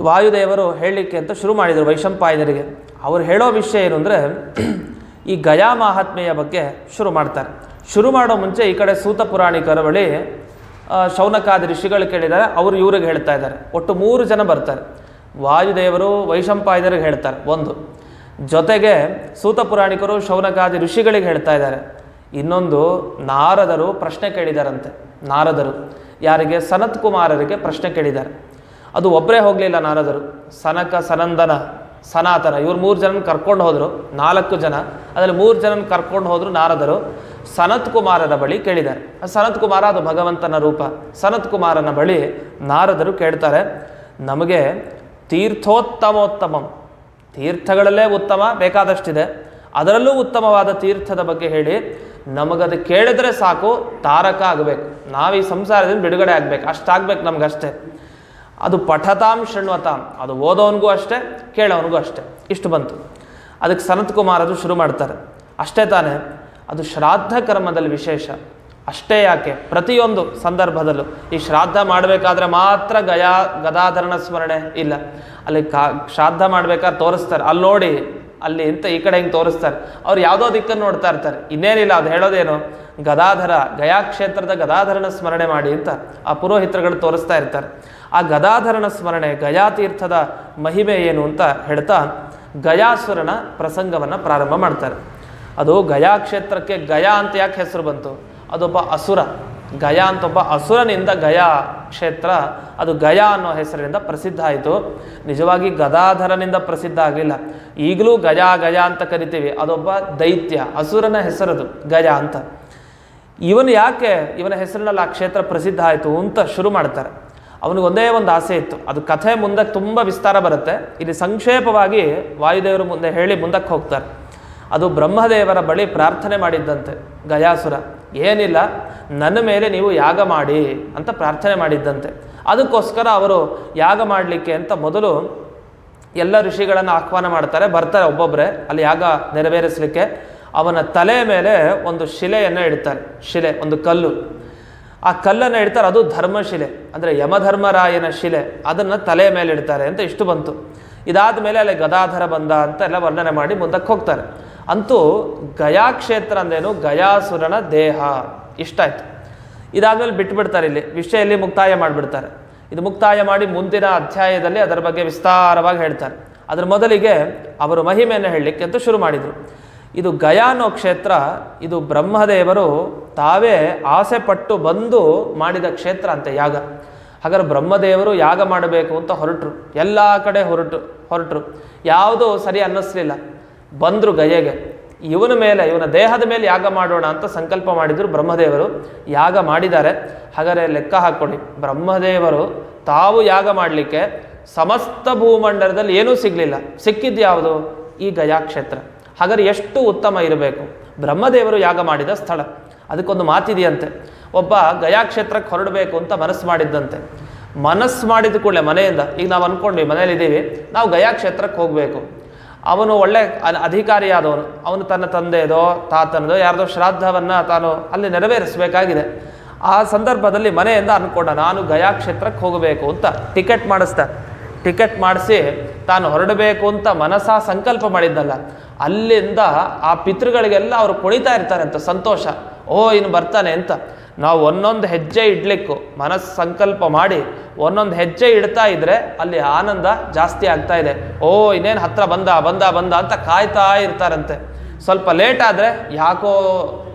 ವಾಯುದೇವರು ಹೇಳಲಿಕ್ಕೆ ಅಂತ ಶುರು ಮಾಡಿದರು ವೈಶಂಪಾಯನರಿಗೆ. ಅವರು ಹೇಳೋ ವಿಷಯ ಏನು ಅಂದರೆ, ಈ ಗಯಾ ಮಹಾತ್ಮೆಯ ಬಗ್ಗೆ ಶುರು ಮಾಡ್ತಾರೆ. ಶುರು ಮಾಡೋ ಮುಂಚೆ ಈ ಕಡೆ ಸೂತ ಪುರಾಣಿಕರ ಬಳಿ ಶೌನಕಾದಿ ಋಷಿಗಳು ಕೇಳಿದ್ದಾರೆ. ಅವರು ಇವ್ರಿಗೆ ಹೇಳ್ತಾ ಇದ್ದಾರೆ. ಒಟ್ಟು ಮೂರು ಜನ ಬರ್ತಾರೆ. ವಾಯುದೇವರು, ವೈಶಂಪಾಯನರಿಗೆ ಹೇಳ್ತಾರೆ. ಒಂದು, ಜೊತೆಗೆ ಸೂತ ಪುರಾಣಿಕರು, ಶೌನಕಾದಿ ಋಷಿಗಳಿಗೆ ಹೇಳ್ತಾ ಇದ್ದಾರೆ. ಇನ್ನೊಂದು, ನಾರದರು ಪ್ರಶ್ನೆ ಕೇಳಿದಾರಂತೆ. ನಾರದರು, ಯಾರಿಗೆ? ಸನತ್ ಕುಮಾರರಿಗೆ ಪ್ರಶ್ನೆ ಕೇಳಿದ್ದಾರೆ. ಅದು ಒಬ್ಬರೇ ಹೋಗಲಿಲ್ಲ ನಾರದರು. ಸನಕ, ಸನಂದನ, ಸನಾತನ ಇವ್ರು ಮೂರು ಜನನ ಕರ್ಕೊಂಡು ಹೋದರು, ನಾಲ್ಕು ಜನ. ಅದರಲ್ಲಿ ಮೂರು ಜನನ ಕರ್ಕೊಂಡು ಹೋದರು ನಾರದರು. ಸನತ್ ಕುಮಾರನ ಬಳಿ ಕೇಳಿದ್ದಾರೆ. ಸನತ್ ಕುಮಾರ ಅದು ಭಗವಂತನ ರೂಪ. ಸನತ್ ಕುಮಾರನ ಬಳಿ ನಾರದರು ಕೇಳ್ತಾರೆ, ನಮಗೆ ತೀರ್ಥೋತ್ತಮೋತ್ತಮಂ. ತೀರ್ಥಗಳಲ್ಲೇ ಉತ್ತಮ, ಬೇಕಾದಷ್ಟಿದೆ. ಅದರಲ್ಲೂ ಉತ್ತಮವಾದ ತೀರ್ಥದ ಬಗ್ಗೆ ಹೇಳಿ. ನಮಗದು ಕೇಳಿದ್ರೆ ಸಾಕು, ತಾರಕ ಆಗಬೇಕು. ನಾವು ಈ ಸಂಸಾರದಿಂದ ಬಿಡುಗಡೆ ಆಗಬೇಕು. ಅಷ್ಟಾಗಬೇಕು ನಮಗಷ್ಟೇ. ಅದು ಪಠತಾಂ ಶೃಣ್ವತಾಂ. ಅದು ಓದೋನಿಗೂ ಅಷ್ಟೇ, ಕೇಳೋನಿಗೂ ಅಷ್ಟೇ. ಇಷ್ಟು ಬಂತು. ಅದಕ್ಕೆ ಸನತ್ ಅದು ಶುರು ಮಾಡ್ತಾರೆ. ಅಷ್ಟೇ ತಾನೇ, ಅದು ಶ್ರಾದ್ದ ಕರ್ಮದಲ್ಲಿ ವಿಶೇಷ. ಅಷ್ಟೇ ಯಾಕೆ? ಪ್ರತಿಯೊಂದು ಸಂದರ್ಭದಲ್ಲೂ. ಈ ಶ್ರಾದ್ದ ಮಾಡಬೇಕಾದ್ರೆ ಮಾತ್ರ ಗಯಾ ಗದಾಧರಣ ಸ್ಮರಣೆ ಇಲ್ಲ. ಅಲ್ಲಿ ಕಾ, ಶ್ರಾದ್ದ ಮಾಡ್ಬೇಕಾದ್ರೆ ತೋರಿಸ್ತಾರೆ. ಅಲ್ಲಿ ನೋಡಿ, ಅಲ್ಲಿ ಅಂತ ಈ ಕಡೆ ಹಿಂಗೆ ತೋರಿಸ್ತಾರೆ. ಅವ್ರು ಯಾವುದೋ ದಿಕ್ಕನ್ನು ನೋಡ್ತಾ ಇರ್ತಾರೆ. ಇನ್ನೇನಿಲ್ಲ, ಅದು ಹೇಳೋದೇನು? ಗದಾಧರ ಗಯಾ ಕ್ಷೇತ್ರದ ಗದಾಧರನ ಸ್ಮರಣೆ ಮಾಡಿ ಅಂತ ಆ ಪುರೋಹಿತರುಗಳು ತೋರಿಸ್ತಾ ಇರ್ತಾರೆ. ಆ ಗದಾಧರನ ಸ್ಮರಣೆ ಗಯಾ ತೀರ್ಥದ ಮಹಿಮೆ ಏನು ಅಂತ ಹೇಳ್ತಾ ಗಯಾಸುರನ ಪ್ರಸಂಗವನ್ನು ಪ್ರಾರಂಭ ಮಾಡ್ತಾರೆ. ಅದು ಗಯಾ ಕ್ಷೇತ್ರಕ್ಕೆ ಗಯಾ ಅಂತ ಯಾಕೆ ಹೆಸರು ಬಂತು? ಅದೊಬ್ಬ ಅಸುರ. ಗಯಾ ಅಂತ ಒಬ್ಬ ಅಸುರನಿಂದ ಗಯಾ ಕ್ಷೇತ್ರ ಅದು ಗಯಾ ಅನ್ನೋ ಹೆಸರಿನಿಂದ ಪ್ರಸಿದ್ಧ ಆಯಿತು. ನಿಜವಾಗಿ ಗದಾಧರನಿಂದ ಪ್ರಸಿದ್ಧ ಆಗಲಿಲ್ಲ. ಈಗಲೂ ಗಯಾ ಗಯಾ ಅಂತ ಕರಿತೀವಿ. ಅದೊಬ್ಬ ದೈತ್ಯ, ಅಸುರನ ಹೆಸರದು ಗಯಾ ಅಂತ. ಇವನು ಯಾಕೆ ಇವನ ಹೆಸರಿನಲ್ಲಿ ಆ ಕ್ಷೇತ್ರ ಪ್ರಸಿದ್ಧ ಆಯಿತು ಅಂತ ಶುರು ಮಾಡ್ತಾರೆ. ಅವನಿಗೆ ಒಂದೇ ಒಂದು ಆಸೆ ಇತ್ತು. ಅದು ಕಥೆ ಮುಂದಕ್ಕೆ ತುಂಬ ವಿಸ್ತಾರ ಬರುತ್ತೆ. ಇಲ್ಲಿ ಸಂಕ್ಷೇಪವಾಗಿ ವಾಯುದೇವರು ಮುಂದೆ ಹೇಳಿ ಮುಂದಕ್ಕೆ ಹೋಗ್ತಾರೆ. ಅದು ಬ್ರಹ್ಮದೇವರ ಬಳಿ ಪ್ರಾರ್ಥನೆ ಮಾಡಿದ್ದಂತೆ. ಗಯಾಸುರ, ಏನಿಲ್ಲ, ನನ್ನ ಮೇಲೆ ನೀವು ಯಾಗ ಮಾಡಿ ಅಂತ ಪ್ರಾರ್ಥನೆ ಮಾಡಿದ್ದಂತೆ. ಅದಕ್ಕೋಸ್ಕರ ಅವರು ಯಾಗ ಮಾಡಲಿಕ್ಕೆ ಅಂತ ಮೊದಲು ಎಲ್ಲ ಋಷಿಗಳನ್ನು ಆಹ್ವಾನ ಮಾಡ್ತಾರೆ. ಬರ್ತಾರೆ ಒಬ್ಬೊಬ್ಬರೇ ಅಲ್ಲಿ ಯಾಗ ನೆರವೇರಿಸಲಿಕ್ಕೆ. ಅವನ ತಲೆ ಮೇಲೆ ಒಂದು ಶಿಲೆಯನ್ನು ಇಡ್ತಾರೆ. ಶಿಲೆ, ಒಂದು ಕಲ್ಲು. ಆ ಕಲ್ಲನ್ನು ಇಡ್ತಾರೆ, ಅದು ಧರ್ಮಶಿಲೆ. ಅಂದರೆ ಯಮಧರ್ಮರಾಯನ ಶಿಲೆ. ಅದನ್ನು ತಲೆ ಮೇಲೆ ಇಡ್ತಾರೆ ಅಂತ ಇಷ್ಟು ಬಂತು. ಇದಾದ ಮೇಲೆ ಅಲ್ಲಿ ಗದಾಧರ ಬಂದ ಅಂತ ಎಲ್ಲ ವರ್ಣನೆ ಮಾಡಿ ಮುಂದಕ್ಕೆ ಹೋಗ್ತಾರೆ. ಅಂತೂ ಗಯಾ ಕ್ಷೇತ್ರ ಅಂದೇನು ಗಯಾಸುರನ ದೇಹ. ಇಷ್ಟ ಆಯ್ತು. ಇದಾದ ಮೇಲೆ ಬಿಟ್ಬಿಡ್ತಾರೆ ಇಲ್ಲಿ. ವಿಷಯ ಇಲ್ಲಿ ಮುಕ್ತಾಯ ಮಾಡಿಬಿಡ್ತಾರೆ. ಇದು ಮುಕ್ತಾಯ ಮಾಡಿ ಮುಂದಿನ ಅಧ್ಯಾಯದಲ್ಲಿ ಅದರ ಬಗ್ಗೆ ವಿಸ್ತಾರವಾಗಿ ಹೇಳ್ತಾರೆ. ಅದರ ಮೊದಲಿಗೆ ಅವರು ಮಹಿಮೆಯನ್ನು ಹೇಳಲಿಕ್ಕೆ ಅಂತ ಶುರು ಮಾಡಿದರು. ಇದು ಗಯಾ ಅನ್ನೋ ಕ್ಷೇತ್ರ, ಇದು ಬ್ರಹ್ಮದೇವರು ತಾವೇ ಆಸೆ ಪಟ್ಟು ಬಂದು ಮಾಡಿದ ಕ್ಷೇತ್ರ ಅಂತೆ ಯಾಗ. ಹಾಗಾದ್ರೆ ಬ್ರಹ್ಮದೇವರು ಯಾಗ ಮಾಡಬೇಕು ಅಂತ ಹೊರಟರು. ಎಲ್ಲ ಕಡೆ ಹೊರಟು, ಹೊರಟರು. ಯಾವುದೂ ಸರಿ ಅನ್ನಿಸ್ಲಿಲ್ಲ. ಬಂದರು ಗಯೆಗೆ. ಇವನ ಮೇಲೆ, ಇವನ ದೇಹದ ಮೇಲೆ ಯಾಗ ಮಾಡೋಣ ಅಂತ ಸಂಕಲ್ಪ ಮಾಡಿದರು ಬ್ರಹ್ಮದೇವರು. ಯಾಗ ಮಾಡಿದ್ದಾರೆ. ಹಾಗಾದರೆ ಲೆಕ್ಕ ಹಾಕ್ಕೊಳ್ಳಿ ಬ್ರಹ್ಮದೇವರು ತಾವು ಯಾಗ ಮಾಡಲಿಕ್ಕೆ ಸಮಸ್ತ ಭೂಮಂಡಲದಲ್ಲಿ ಏನೂ ಸಿಗಲಿಲ್ಲ. ಸಿಕ್ಕಿದ್ದು ಯಾವುದು? ಈ ಗಯಾ ಕ್ಷೇತ್ರ ಹಾಗಾದ್ರೆ ಎಷ್ಟು ಉತ್ತಮ ಇರಬೇಕು? ಬ್ರಹ್ಮದೇವರು ಯಾಗ ಮಾಡಿದ ಸ್ಥಳ. ಅದಕ್ಕೊಂದು ಮಾತಿದೆಯಂತೆ. ಒಬ್ಬ ಗಯಾ ಕ್ಷೇತ್ರಕ್ಕೆ ಹೊರಡಬೇಕು ಅಂತ ಮನಸ್ಸು ಮಾಡಿದ್ದಂತೆ. ಮನಸ್ಸು ಮಾಡಿದ ಕೂಡಲೇ ಮನೆಯಿಂದ, ಈಗ ನಾವು ಅಂದ್ಕೊಂಡ್ವಿ ಮನೇಲಿದ್ದೀವಿ ನಾವು ಗಯಾ ಕ್ಷೇತ್ರಕ್ಕೆ ಹೋಗಬೇಕು. ಅವನು ಒಳ್ಳೆ ಅಧಿಕಾರಿಯಾದವನು. ಅವನು ತನ್ನ ತಂದೆಯದೋ ತಾತನದೋ, ಯಾರದೋ ಶ್ರಾದ್ದವನ್ನು ತಾನು ಅಲ್ಲಿ ನೆರವೇರಿಸಬೇಕಾಗಿದೆ. ಆ ಸಂದರ್ಭದಲ್ಲಿ ಮನೆಯಿಂದ ಅಂದ್ಕೊಂಡ ನಾನು ಗಯಾ ಕ್ಷೇತ್ರಕ್ಕೆ ಹೋಗಬೇಕು ಅಂತ ಟಿಕೆಟ್ ಮಾಡಿಸ್ದ. ಟಿಕೆಟ್ ಮಾಡಿಸಿ ತಾನು ಹೊರಡಬೇಕು ಅಂತ ಮನಸ್ಸ ಸಂಕಲ್ಪ ಮಾಡಿದ್ದಲ್ಲ. ಅಲ್ಲಿಂದ ಆ ಪಿತೃಗಳಿಗೆಲ್ಲ ಅವರು ಕುಣಿತಾ ಇರ್ತಾರೆ ಅಂತ ಸಂತೋಷ. ಓ, ಇನ್ನು ಬರ್ತಾನೆ ಅಂತ. ನಾವು ಒಂದೊಂದು ಹೆಜ್ಜೆ ಇಡ್ಲಿಕ್ಕು, ಮನಸ್ಸು ಸಂಕಲ್ಪ ಮಾಡಿ ಒಂದೊಂದು ಹೆಜ್ಜೆ ಇಡ್ತಾ ಇದ್ರೆ ಅಲ್ಲಿ ಆನಂದ ಜಾಸ್ತಿ ಆಗ್ತಾ ಇದೆ. ಓ, ಇನ್ನೇನು ಹತ್ರ ಬಂದ ಬಂದ ಬಂದ ಅಂತ ಕಾಯ್ತಾ ಇರ್ತಾರಂತೆ. ಸ್ವಲ್ಪ ಲೇಟ್ ಆದರೆ ಯಾಕೋ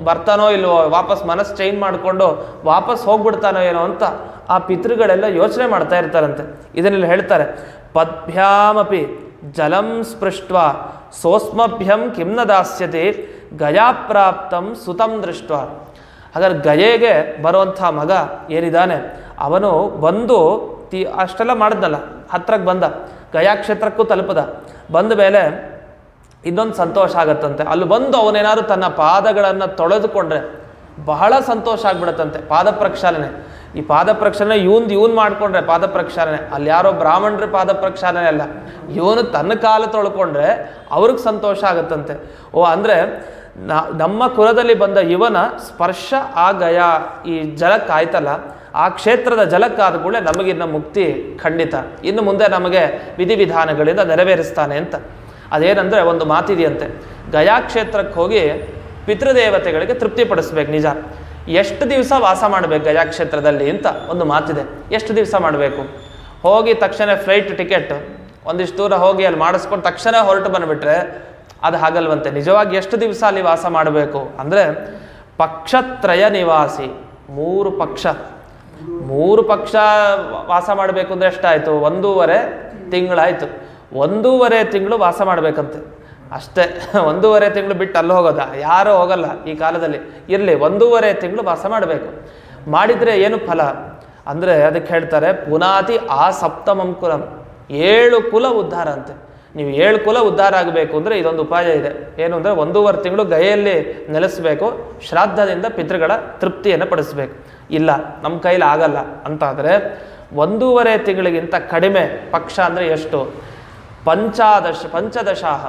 ಬರ್ತಾನೋ ಇಲ್ವೋ, ವಾಪಸ್ ಮನಸ್ಸು ಚೇಂಜ್ ಮಾಡಿಕೊಂಡು ವಾಪಸ್ ಹೋಗ್ಬಿಡ್ತಾನೋ ಏನೋ ಅಂತ ಆ ಪಿತೃಗಳೆಲ್ಲ ಯೋಚನೆ ಮಾಡ್ತಾ ಇರ್ತಾರಂತೆ. ಇದನ್ನೆಲ್ಲ ಹೇಳ್ತಾರೆ. ಪದ್ಭ್ಯಾಮಪಿ ಜಲಂ ಸ್ಪೃಷ್ಟ ಸೋಸ್ಮಭ್ಯಂ ಕಿಮ್ನ ದಾಸ್ಯತಿ ಗಯಾಪ್ರಾಪ್ತಂ ಸುತಂ ದೃಷ್ಟ ಹಾಗಾದ್ರೆ ಗಯೆಗೆ ಬರುವಂಥ ಮಗ ಏನಿದ್ದಾನೆ ಅವನು ಬಂದು ತಿ ಅಷ್ಟೆಲ್ಲ ಮಾಡಿದ್ನಲ್ಲ ಹತ್ರಕ್ಕೆ ಬಂದ. ಗಯಾ ಕ್ಷೇತ್ರಕ್ಕೂ ತಲುಪದ. ಬಂದ ಮೇಲೆ ಇನ್ನೊಂದು ಸಂತೋಷ ಆಗತ್ತಂತೆ. ಅಲ್ಲಿ ಬಂದು ಅವನೇನಾದ್ರು ತನ್ನ ಪಾದಗಳನ್ನು ತೊಳೆದುಕೊಂಡ್ರೆ ಬಹಳ ಸಂತೋಷ ಆಗ್ಬಿಡತ್ತಂತೆ. ಪಾದ ಪ್ರಕ್ಷಾಲನೆ. ಈ ಪಾದ ಪ್ರಕ್ಷಾಲನೆ ಇವಂದು ಇವನ್ ಮಾಡ್ಕೊಂಡ್ರೆ ಪಾದ ಪ್ರಕ್ಷಾಲನೆ. ಅಲ್ಲಿ ಯಾರೋ ಬ್ರಾಹ್ಮಣರ ಪಾದ ಪ್ರಕ್ಷಾಲನೆ ಅಲ್ಲ. ಇವನು ತನ್ನ ಕಾಲ ತೊಳ್ಕೊಂಡ್ರೆ ಅವ್ರಿಗೆ ಸಂತೋಷ ಆಗುತ್ತಂತೆ. ಓ, ಅಂದರೆ ನಮ್ಮ ಕುಲದಲ್ಲಿ ಬಂದ ಇವನ ಸ್ಪರ್ಶ ಆ ಗಯ, ಈ ಜಲಕ್ಕಾಯ್ತಲ್ಲ ಆ ಕ್ಷೇತ್ರದ ಜಲಕ್ಕಾದ ಕೂಡಲೇ ನಮಗಿನ್ನ ಮುಕ್ತಿ ಖಂಡಿತ. ಇನ್ನು ಮುಂದೆ ನಮಗೆ ವಿಧಿವಿಧಾನಗಳಿಂದ ನೆರವೇರಿಸ್ತಾನೆ ಅಂತ. ಅದೇನಂದರೆ ಒಂದು ಮಾತಿದೆಯಂತೆ ಗಯಾ ಕ್ಷೇತ್ರಕ್ಕೆ ಹೋಗಿ ಪಿತೃದೇವತೆಗಳಿಗೆ ತೃಪ್ತಿಪಡಿಸ್ಬೇಕು ನಿಜ. ಎಷ್ಟು ದಿವಸ ವಾಸ ಮಾಡಬೇಕು ಗಯಾ ಕ್ಷೇತ್ರದಲ್ಲಿ ಅಂತ ಒಂದು ಮಾತಿದೆ. ಎಷ್ಟು ದಿವಸ ಮಾಡಬೇಕು? ಹೋಗಿ ತಕ್ಷಣ ಫ್ಲೈಟ್ ಟಿಕೆಟ್, ಒಂದಿಷ್ಟು ದೂರ ಹೋಗಿ ಅಲ್ಲಿ ಮಾಡಿಸ್ಕೊಂಡು ತಕ್ಷಣ ಹೊರಟು ಬಂದುಬಿಟ್ರೆ ಅದು ಹಾಗಲ್ವಂತೆ. ನಿಜವಾಗಿ ಎಷ್ಟು ದಿವಸ ಅಲ್ಲಿ ವಾಸ ಮಾಡಬೇಕು? ಅಂದರೆ ಪಕ್ಷತ್ರಯ ನಿವಾಸಿ, ಮೂರು ಪಕ್ಷ. ಮೂರು ಪಕ್ಷ ವಾಸ ಮಾಡಬೇಕು ಅಂದರೆ ಎಷ್ಟಾಯಿತು? ಒಂದೂವರೆ ತಿಂಗಳಾಯಿತು. ಒಂದೂವರೆ ತಿಂಗಳು ವಾಸ ಮಾಡಬೇಕಂತೆ. ಅಷ್ಟೇ, ಒಂದೂವರೆ ತಿಂಗಳು ಬಿಟ್ಟು ಅಲ್ಲಿ ಹೋಗೋದ? ಯಾರೂ ಹೋಗಲ್ಲ ಈ ಕಾಲದಲ್ಲಿ. ಇರಲಿ, ಒಂದೂವರೆ ತಿಂಗಳು ವಾಸ ಮಾಡಬೇಕು. ಮಾಡಿದರೆ ಏನು ಫಲ? ಅಂದರೆ ಅದಕ್ಕೆ ಹೇಳ್ತಾರೆ, ಪುನಾತಿ ಆ ಸಪ್ತಮಂ ಕುಲಂ. ಏಳು ಕುಲ ಉದ್ಧಾರ ಅಂತೆ. ನೀವು ಏಳು ಕುಲ ಉದ್ಧಾರ ಆಗಬೇಕು ಅಂದರೆ ಇದೊಂದು ಉಪಾಯ ಇದೆ. ಏನು ಅಂದರೆ ಒಂದೂವರೆ ತಿಂಗಳು ಗೈಯಲ್ಲಿ ನೆಲೆಸಬೇಕು, ಶ್ರಾದ್ದದಿಂದ ಪಿತೃಗಳ ತೃಪ್ತಿಯನ್ನು ಪಡಿಸಬೇಕು. ಇಲ್ಲ, ನಮ್ಮ ಕೈಲಿ ಆಗಲ್ಲ. ಅಂತಾದರೆ, ಒಂದೂವರೆ ತಿಂಗಳಿಗಿಂತ ಕಡಿಮೆ ಪಕ್ಷ ಅಂದರೆ ಎಷ್ಟು? ಪಂಚಾದಶ ಪಂಚದಶಾಹ.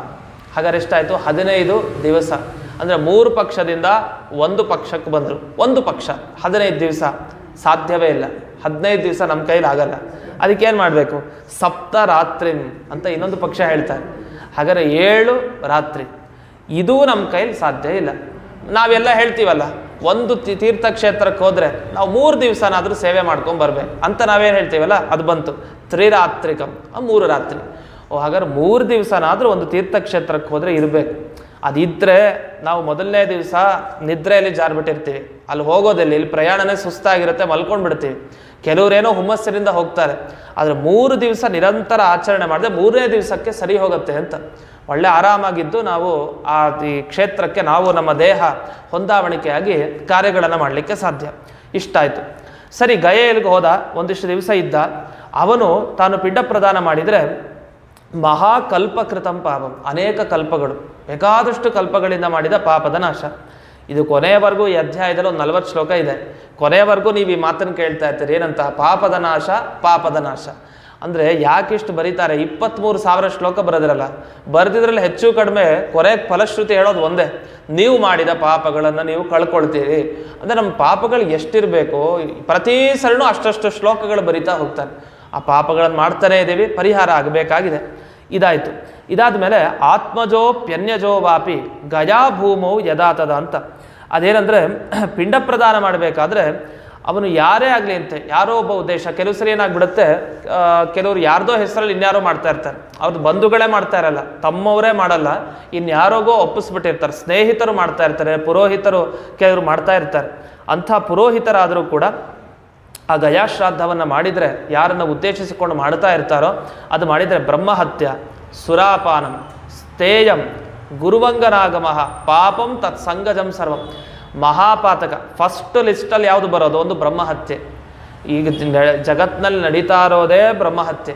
ಹಾಗಾದ್ರೆ ಹದಿನೈದು ದಿವಸ. ಅಂದರೆ ಮೂರು ಪಕ್ಷದಿಂದ ಒಂದು ಪಕ್ಷಕ್ಕೆ ಬಂದರು. ಒಂದು ಪಕ್ಷ. ಹದಿನೈದು ದಿವಸ. ಸಾಧ್ಯವೇ ಇಲ್ಲ. ಹದಿನೈದು ದಿವಸ ನಮ್ಮ ಕೈಲಿ ಆಗಲ್ಲ. ಅದಕ್ಕೆ ಏನು ಮಾಡಬೇಕು? ಸಪ್ತ ರಾತ್ರಿ ಅಂತ ಇನ್ನೊಂದು ಪಕ್ಷ ಹೇಳ್ತಾರೆ. ಹಾಗಾದ್ರೆ ಏಳು ರಾತ್ರಿ. ಇದು ನಮ್ಮ ಕೈಲಿ ಸಾಧ್ಯ ಇಲ್ಲ. ನಾವೆಲ್ಲ ಹೇಳ್ತೀವಲ್ಲ, ಒಂದು ತೀರ್ಥಕ್ಷೇತ್ರಕ್ಕೆ ಹೋದರೆ ನಾವು ಮೂರು ದಿವಸನಾದರೂ ಸೇವೆ ಮಾಡ್ಕೊಂಡು ಬರಬೇಕು ಅಂತ ನಾವೇನು ಹೇಳ್ತೀವಲ್ಲ? ಅದು ಬಂತು. ತ್ರಿರಾತ್ರಿಕಂ. ಮೂರು ರಾತ್ರಿ. ಓ, ಹಾಗಾದ್ರೆ ಮೂರು ದಿವಸನಾದರೂ ಒಂದು ತೀರ್ಥಕ್ಷೇತ್ರಕ್ಕೆ ಹೋದರೆ ಇರಬೇಕು. ಅದಿದ್ದರೆ ನಾವು ಮೊದಲನೇ ದಿವಸ ನಿದ್ರೆಯಲ್ಲಿ ಜಾರ್ಬಿಟ್ಟಿರ್ತೀವಿ. ಅಲ್ಲಿ ಹೋಗೋದಿಲ್ಲ, ಇಲ್ಲಿ ಪ್ರಯಾಣನೇ ಸುಸ್ತಾಗಿರುತ್ತೆ, ಮಲ್ಕೊಂಡ್ಬಿಡ್ತೀವಿ. ಕೆಲವರೇನೋ ಹುಮ್ಮಸ್ಸಿನಿಂದ ಹೋಗ್ತಾರೆ. ಆದರೆ ಮೂರು ದಿವಸ ನಿರಂತರ ಆಚರಣೆ ಮಾಡಿದ್ರೆ ಮೂರನೇ ದಿವಸಕ್ಕೆ ಸರಿ ಹೋಗುತ್ತೆ ಅಂತ. ಒಳ್ಳೆ ಆರಾಮಾಗಿದ್ದು ನಾವು ಆ ಈ ಕ್ಷೇತ್ರಕ್ಕೆ ನಾವು ನಮ್ಮ ದೇಹ ಹೊಂದಾವಣಿಕೆಯಾಗಿ ಕಾರ್ಯಗಳನ್ನು ಮಾಡಲಿಕ್ಕೆ ಸಾಧ್ಯ. ಇಷ್ಟಾಯಿತು ಸರಿ, ಗಯೆಯಲ್ಲಿಗೆ ಹೋದ, ಒಂದಿಷ್ಟು ದಿವಸ ಇದ್ದ. ಅವನು ತಾನು ಪಿಂಡ ಪ್ರದಾನ ಮಾಡಿದರೆ ಮಹಾಕಲ್ಪಕೃತಂ ಪಾಪಂ. ಅನೇಕ ಕಲ್ಪಗಳು. ಬೇಕಾದಷ್ಟು ಕಲ್ಪಗಳಿಂದ ಮಾಡಿದ ಪಾಪದ ನಾಶ. ಇದು ಕೊನೆಯವರೆಗೂ ಈ ಅಧ್ಯಾಯದಲ್ಲಿ ಒಂದು ನಲವತ್ತು ಶ್ಲೋಕ ಇದೆ. ಕೊನೆಯವರೆಗೂ ನೀವು ಈ ಮಾತನ್ನು ಕೇಳ್ತಾ ಇರ್ತೀರಿ. ಏನಂತ? ಪಾಪದ ನಾಶ ಪಾಪದ ನಾಶ. ಅಂದರೆ ಯಾಕಿಷ್ಟು ಬರೀತಾರೆ? ಇಪ್ಪತ್ತ್ಮೂರು ಸಾವಿರ ಶ್ಲೋಕ ಬರೆದಿರಲ್ಲ. ಬರೆದಿದ್ರಲ್ಲಿ ಹೆಚ್ಚು ಕಡಿಮೆ ಕೊರೆ ಫಲಶ್ರುತಿ ಹೇಳೋದು ಒಂದೇ. ನೀವು ಮಾಡಿದ ಪಾಪಗಳನ್ನು ನೀವು ಕಳ್ಕೊಳ್ತೀರಿ. ಅಂದರೆ ನಮ್ಮ ಪಾಪಗಳು ಎಷ್ಟಿರಬೇಕು, ಪ್ರತಿ ಸರಣು ಅಷ್ಟಷ್ಟು ಶ್ಲೋಕಗಳು ಬರಿತಾ ಹೋಗ್ತಾರೆ. ಆ ಪಾಪಗಳನ್ನು ಮಾಡ್ತಾನೇ ಇದ್ದೀವಿ, ಪರಿಹಾರ ಆಗಬೇಕಾಗಿದೆ. ಇದಾಯಿತು. ಇದಾದ ಮೇಲೆ ಆತ್ಮಜೋ ಪ್ಯನ್ಯಜೋ ವಾಪಿ ಗಯಾ ಯದಾತದ ಅಂತ. ಅದೇನಂದರೆ ಪಿಂಡ ಪ್ರದಾನ ಮಾಡಬೇಕಾದ್ರೆ ಅವನು ಯಾರೇ ಆಗಲಿ ಅಂತೆ, ಯಾರೋ ಒಬ್ಬ ಉದ್ದೇಶ, ಕೆಲವು ಸರಿ ಏನಾಗ್ಬಿಡುತ್ತೆ ಕೆಲವರು ಯಾರ್ದೋ ಹೆಸರಲ್ಲಿ ಇನ್ಯಾರೋ ಮಾಡ್ತಾ ಇರ್ತಾರೆ. ಅವ್ರದ್ದು ಬಂಧುಗಳೇ ಮಾಡ್ತಾ ಇರಲ್ಲ, ತಮ್ಮವರೇ ಮಾಡಲ್ಲ, ಇನ್ಯಾರೋಗೋ ಒಪ್ಪಿಸ್ಬಿಟ್ಟಿರ್ತಾರೆ, ಸ್ನೇಹಿತರು ಮಾಡ್ತಾ ಇರ್ತಾರೆ, ಪುರೋಹಿತರು ಕೆಲವರು ಮಾಡ್ತಾ ಇರ್ತಾರೆ. ಅಂಥ ಪುರೋಹಿತರಾದರೂ ಕೂಡ ಆ ಗಯಾಶ್ರಾದ್ದವನ್ನು ಮಾಡಿದರೆ ಯಾರನ್ನು ಉದ್ದೇಶಿಸಿಕೊಂಡು ಮಾಡ್ತಾ ಇರ್ತಾರೋ ಅದು ಮಾಡಿದರೆ ಬ್ರಹ್ಮಹತ್ಯ, ಸುರಾಪಾನಂ, ಸ್ತೇಯಂ, ಗುರುವಂಗನಾಗಮಃ, ಪಾಪಂ ತತ್ ಸಂಗಜಂ ಸರ್ವಂ. ಮಹಾಪಾತಕ. ಫಸ್ಟ್ ಲಿಸ್ಟಲ್ಲಿ ಯಾವುದು ಬರೋದು? ಒಂದು ಬ್ರಹ್ಮಹತ್ಯೆ. ಈಗ ಜಗತ್ತಿನಲ್ಲಿ ನಡೀತಾ ಇರೋದೇ ಬ್ರಹ್ಮಹತ್ಯೆ.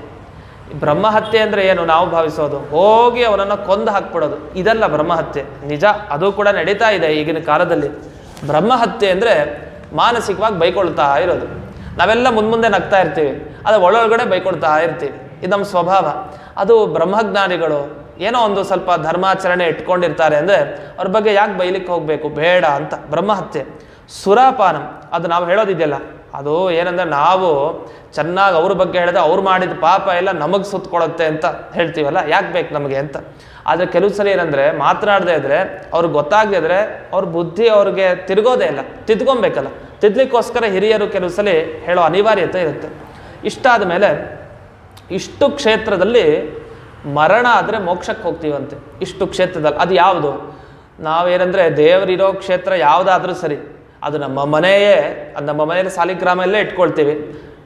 ಬ್ರಹ್ಮಹತ್ಯೆ ಅಂದರೆ ಏನು? ನಾವು ಭಾವಿಸೋದು. ಹೋಗಿ ಅವನನ್ನು ಕೊಂದು ಹಾಕ್ಬಿಡೋದು. ಇದಲ್ಲ ಬ್ರಹ್ಮಹತ್ಯೆ. ನಿಜ, ಅದು ಕೂಡ ನಡೀತಾ ಇದೆ ಈಗಿನ ಕಾಲದಲ್ಲಿ. ಬ್ರಹ್ಮಹತ್ಯೆ ಅಂದರೆ ಮಾನಸಿಕವಾಗಿ ಬೈಕೊಳ್ತಾ ಇರೋದು. ನಾವೆಲ್ಲ ಮುಂದೆ ನಗ್ತಾ ಇರ್ತೀವಿ. ಅದು ಒಳೊಳಗಡೆ ಬೈಕೊಡ್ತಾ ಇರ್ತೀವಿ. ಇದು ನಮ್ಮ ಸ್ವಭಾವ. ಅದು ಬ್ರಹ್ಮಜ್ಞಾನಿಗಳು ಏನೋ ಒಂದು ಸ್ವಲ್ಪ ಧರ್ಮಾಚರಣೆ ಇಟ್ಕೊಂಡಿರ್ತಾರೆ ಅಂದರೆ ಅವ್ರ ಬಗ್ಗೆ ಯಾಕೆ ಬೈಲಿಕ್ಕೆ ಹೋಗಬೇಕು? ಬೇಡ ಅಂತ. ಬ್ರಹ್ಮಹತ್ಯೆ. ಸುರಾಪಾನಂ. ಅದು ನಾವು ಹೇಳೋದಿದೆಯಲ್ಲ. ಅದು ಏನಂದ್ರೆ ನಾವು ಚೆನ್ನಾಗಿ ಅವ್ರ ಬಗ್ಗೆ ಹೇಳಿದ್ರೆ ಅವ್ರು ಮಾಡಿದ ಪಾಪ ಎಲ್ಲ ನಮಗೆ ಸುತ್ತಕೊಳ್ಳುತ್ತೆ ಅಂತ ಹೇಳ್ತೀವಲ್ಲ? ಯಾಕೆ ಬೇಕು ನಮಗೆ ಅಂತ? ಆದರೆ ಕೆಲವು ಸಲ ಏನಂದರೆ ಮಾತನಾಡದೇ ಇದ್ರೆ, ಅವ್ರಿಗೆ ಗೊತ್ತಾಗದೇ ಇದ್ದರೆ ಅವ್ರ ಬುದ್ಧಿ ಅವ್ರಿಗೆ ತಿರುಗೋದೇ ಇಲ್ಲ. ತಿದ್ಕೊಬೇಕಲ್ಲ. ತಿದ್ಲಿಕ್ಕೋಸ್ಕರ ಹಿರಿಯರು ಕೆಲವು ಸಲ ಹೇಳೋ ಅನಿವಾರ್ಯತೆ ಇರುತ್ತೆ. ಇಷ್ಟಾದ ಮೇಲೆ ಇಷ್ಟು ಕ್ಷೇತ್ರದಲ್ಲಿ ಮರಣ ಆದರೆ ಮೋಕ್ಷಕ್ಕೆ ಹೋಗ್ತೀವಂತೆ ಇಷ್ಟು ಕ್ಷೇತ್ರದಲ್ಲಿ ಅದು ಯಾವುದು? ನಾವೇನಂದರೆ ದೇವರಿರೋ ಕ್ಷೇತ್ರ ಯಾವುದಾದ್ರೂ ಸರಿ. ಅದು ನಮ್ಮ ಮನೆಯೇ, ಅದು ನಮ್ಮ ಮನೆಯಲ್ಲಿ ಸಾಲಿಗ್ರಾಮಲ್ಲೇ ಇಟ್ಕೊಳ್ತೀವಿ.